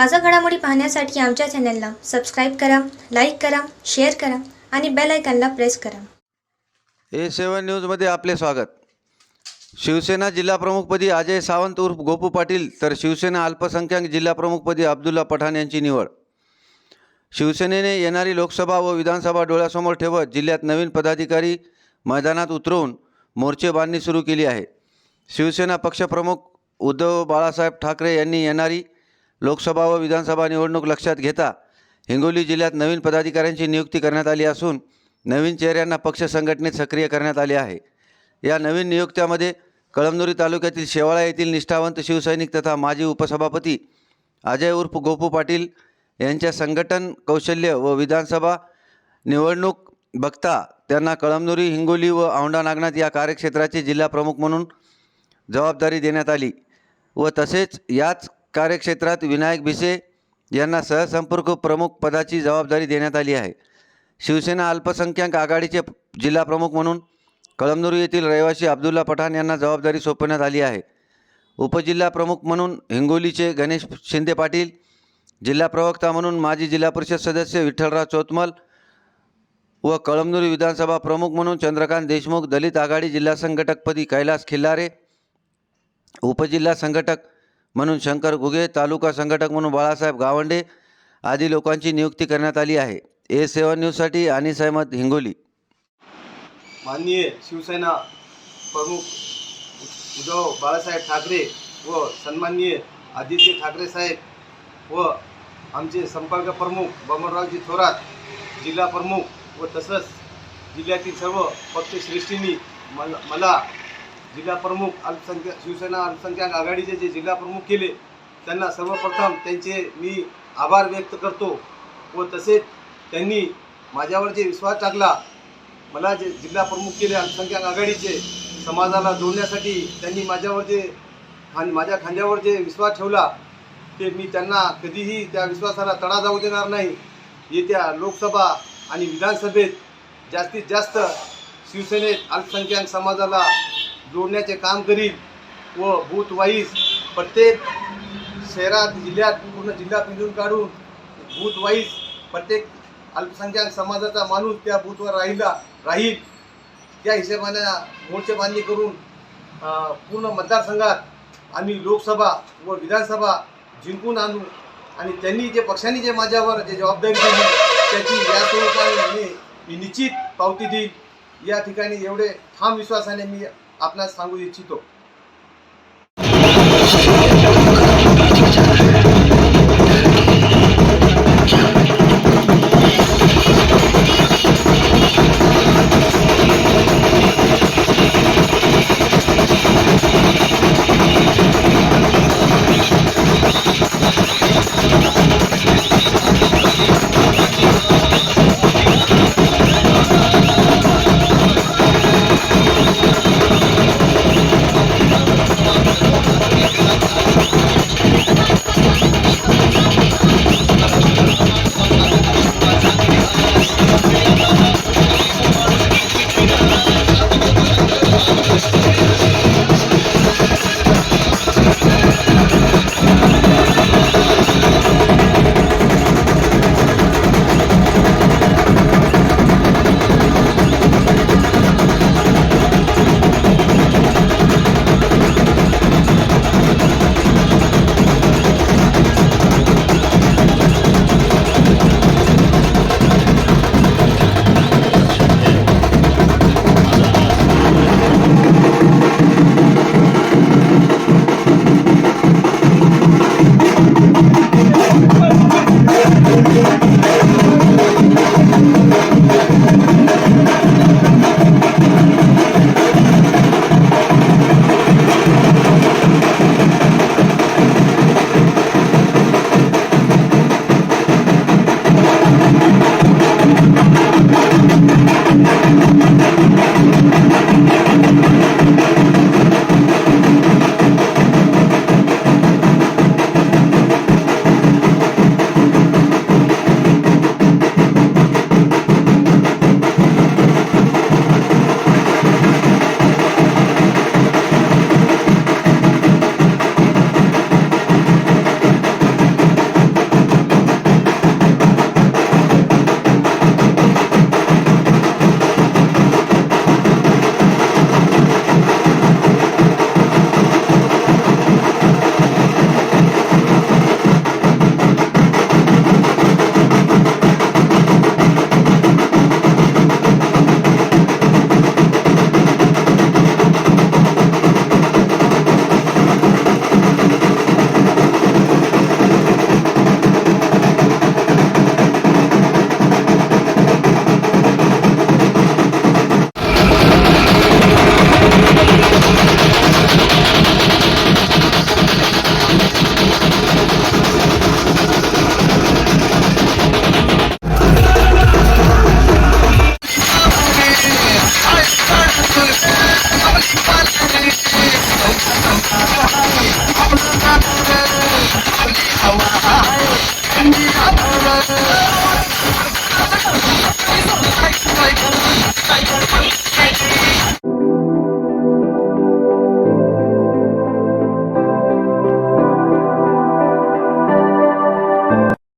ताजा घडामोडी पाहण्यासाठी आमच्या चॅनलला सबस्क्राईब करा लाईक करा शेअर करा आणि बेल आयकॉनला प्रेस करा. ए सेवन न्यूजमध्ये आपले स्वागत. शिवसेना जिल्हाप्रमुखपदी अजय सावंत उर्फ गोपू पाटील तर शिवसेना अल्पसंख्याक जिल्हाप्रमुखपदी अब्दुल्ला पठाण यांची निवड. शिवसेनेने येणारी लोकसभा व विधानसभा डोळ्यासमोर ठेवत जिल्ह्यात नवीन पदाधिकारी मैदानात उतरवून मोर्चे बांधणी सुरू केली आहे. शिवसेना पक्षप्रमुख उद्धव बाळासाहेब ठाकरे यांनी येणारी लोकसभा व विधानसभा निवडणूक लक्षात घेता हिंगोली जिल्ह्यात नवीन पदाधिकाऱ्यांची नियुक्ती करण्यात आली असून नवीन चेहऱ्यांना पक्ष संघटनेत सक्रिय करण्यात आले आहे. या नवीन नियुक्त्यामध्ये कळमनुरी तालुक्यातील शेवाळा येथील निष्ठावंत शिवसैनिक तथा माजी उपसभापती अजय उर्फ गोपू पाटील यांच्या संघटन कौशल्य व विधानसभा निवडणूक बघता त्यांना कळमनुरी हिंगोली व औंढा नागनाथ या कार्यक्षेत्राचे जिल्हाप्रमुख म्हणून जबाबदारी देण्यात आली व तसेच याच कार्यक्षेत्रात विनायक भिसे यांना सहसंपर्क प्रमुख पदाची जबाबदारी देण्यात आली आहे. शिवसेना अल्पसंख्याक आघाडीचे जिल्हाप्रमुख म्हणून कळमनुरी येथील रहिवासी अब्दुल्ला पठाण यांना जबाबदारी सोपवण्यात आली आहे. उपजिल्हा प्रमुख म्हणून हिंगोलीचे गणेश शिंदे पाटील जिल्हा प्रवक्ता म्हणून माजी जिल्हा परिषद सदस्य विठ्ठलराव चोतमल व कळमनुरी विधानसभा प्रमुख म्हणून चंद्रकांत देशमुख दलित आघाडी जिल्हा संघटकपदी कैलास खिल्लारे उपजिल्हा संघटक म्हणून शंकर घुगे तालुका संघटक म्हणून बाळासाहेब गावंडे आदी लोकांची नियुक्ती करण्यात आली आहे. ए सेवन न्यूजसाठी अनिस अहमद हिंगोली. माननीय शिवसेना प्रमुख उद्धव बाळासाहेब ठाकरे व सन्माननीय आदित्य ठाकरे साहेब व आमचे संपर्क प्रमुख बमनरावजी थोरात जिल्हा प्रमुख व तसंच जिल्ह्यातील सर्व पक्षश्रेष्ठींनी मला जिल्हाप्रमुख जिल्हा प्रमुख अल्पसंख्याक शिवसेना अल्पसंख्याक आघाडीचे जे जिल्हा प्रमुख केले त्यांना सर्वप्रथम त्यांचे मी आभार व्यक्त करतो. व तसेच त्यांनी माझ्यावर जे विश्वास टाकला मला जे जिल्हा प्रमुख केले अल्पसंख्याक आघाडीचे समाजाला जोडण्यासाठी त्यांनी माझ्यावर जे खान माझ्या खांद्यावर जे विश्वास ठेवला ते मी त्यांना कधीही त्या विश्वासाला तडा जाऊ देणार नाही. येत्या लोकसभा आणि विधानसभेत जास्तीत जास्त शिवसेनेत अल्पसंख्याक समाजाला जोडण्याचे काम करील व बूथ वाईज प्रत्येक शहरात जिल्ह्यात पूर्ण जिल्हा पिंजून काढून बूथ वाईज प्रत्येक अल्पसंख्याक समाजाचा माणूस त्या बूथवर राहिला राहील त्या हिशेबाने मोर्चे बांधणी करून पूर्ण मतदारसंघात आम्ही लोकसभा व विधानसभा जिंकून आणू. आणि त्यांनी जे पक्षांनी जे माझ्यावर जे जबाबदारी दिली त्याची या स्वरूपाने मी मी निश्चित पावती देईल या ठिकाणी एवढे ठाम विश्वासाने मी আপনার সাঙ্গ দিচ্ছি তো